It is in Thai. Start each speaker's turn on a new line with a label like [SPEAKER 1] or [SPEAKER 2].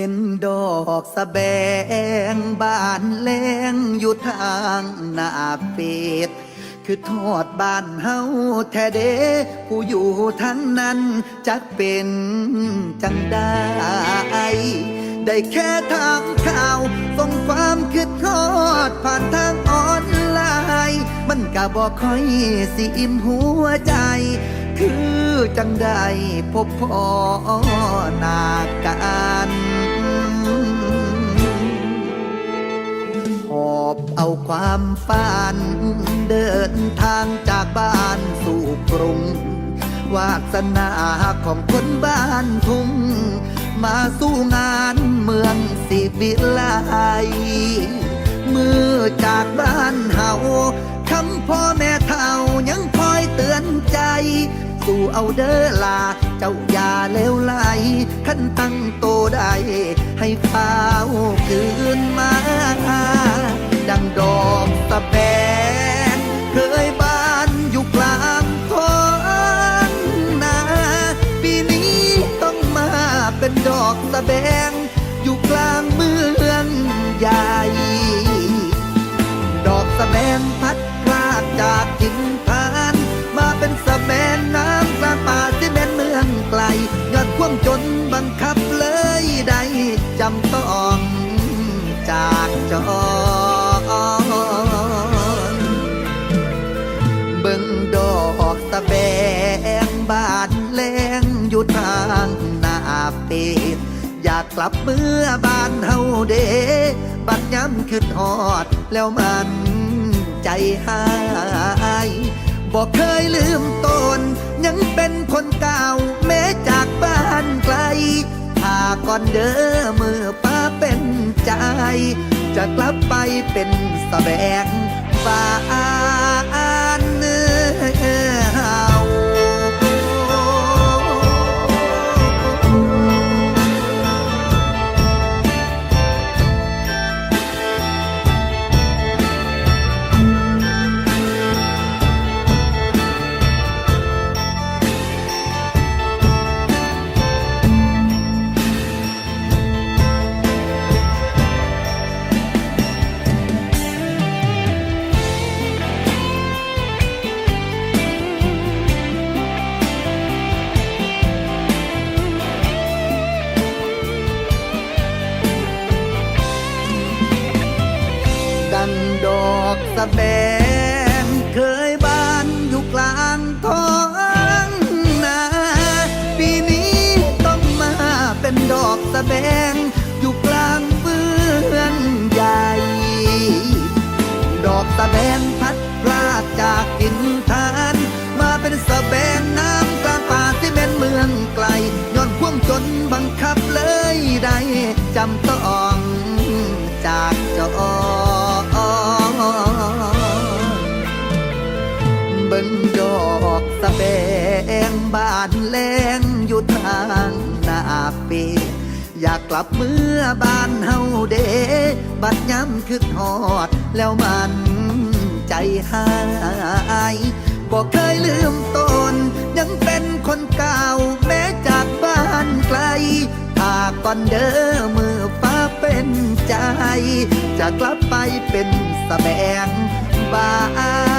[SPEAKER 1] เห็นดอกสะแบงบานแลงอยู่ทางหน้าเป็ดคือทอดบ้านเฮาแท้เด้ผู้อยู่ทั้งนั้นจักเป็นจังได้ได้แค่ทางข่าวส่งความคิดทอดผ่านทางออนไลน์มันก็บอกค่อยสิอิ่มหัวใจ คือจังได้พบพ่อหน้ากัน อบเอาความฝัน เดินทางจากบ้านสู่กรุง วาสนาของคนบ้านทุ่ง มาสู้งานเมืองสิบิไลมือจากบ้านเฮาคำพ่อแม่เฒ่ายังคอยเตือนใจ สู่เอาเด้อลา เจ้าอย่าเลวไหลขันตั้งโตได้ ให้ข้าวคืนมา ดอกตะแบงเคยบานอยู่กลางท้องนาปีนี้ต้องมาเป็นดอกตะแบง อยู่กลางเมืองใหญ่ ดอกสะแบงพัดพลากจากถิ่นฐาน มาเป็นสะแบงน้ำกลางป่าที่เป็นเมืองไกลยอดความจนบังคับเลยได้จำต้องจากจร เบิ่งดอกตะแบงบานแลงอยู่ทางหน้าเปดอยากกลับเมื่อบ้านเฮาเดบัดย้ำขึ้นฮอดแล้วมันใจหายบอกเคยลืมตนยังเป็นคนเก่าแม้จากบ้านไกลถ้าก่อนเด้อมือป้าเป็นใจ จะกลับไปเป็นสแบงะแบงเคยบานอยู่กลางท้องนาปีนี้ต้องมาเป็นดอกสะแบงอยู่กลางเมืองใหญ่ ดอกสะแบงพัดพลาดจากกินทาน มาเป็นสะแบงน้ำกลางป่าที่เป็นเมืองไกลย้อนความจนบั อยากกลับเมื่อบ้านเฮาเด บัดย้ำคือทอด แล้วมันใจหายบอกเคยลืมตน ยังเป็นคนเก่าแม้จากบ้านไกลถ้าก่อนเด้อมือฟ้าเป็นใจ จะกลับไปเป็นสะแบงบ้าน